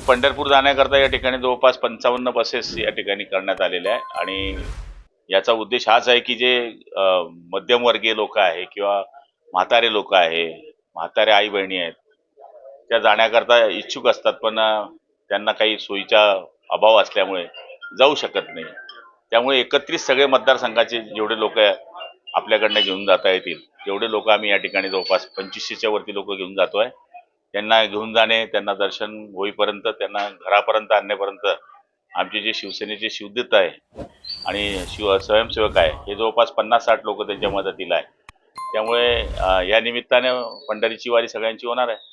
पंढरपूर जाण्याकरता या ठिकाणी जवळपास पंचावन्न बसेस या ठिकाणी करण्यात आलेल्या आहे आणि याचा उद्देश हाच आहे की जे मध्यमवर्गीय लोक आहे किंवा म्हातारे लोक आहे म्हातारे आई बहिणी आहेत त्या जाण्याकरता इच्छुक असतात पण त्यांना काही सोयीचा अभाव असल्यामुळे जाऊ शकत नाही. त्यामुळे एकत्रित सगळे मतदारसंघाचे जेवढे लोक आपल्याकडनं घेऊन जाता येतील तेवढे लोक आम्ही या ठिकाणी जवळपास पंचवीसशेच्या वरती लोक घेऊन जातोय. त्यांना घेऊन जाणे त्यांना दर्शन होईपर्यंत त्यांना घरापर्यंत आणण्यापर्यंत आमचे जे शिवसेनेचे शिवदूत आहे आणि शिव स्वयंसेवक आहे हे जवळपास पन्नास साठ लोक त्यांच्या मदतीला आहे. त्यामुळे या निमित्ताने पंढरीची वारी सगळ्यांची होणार आहे.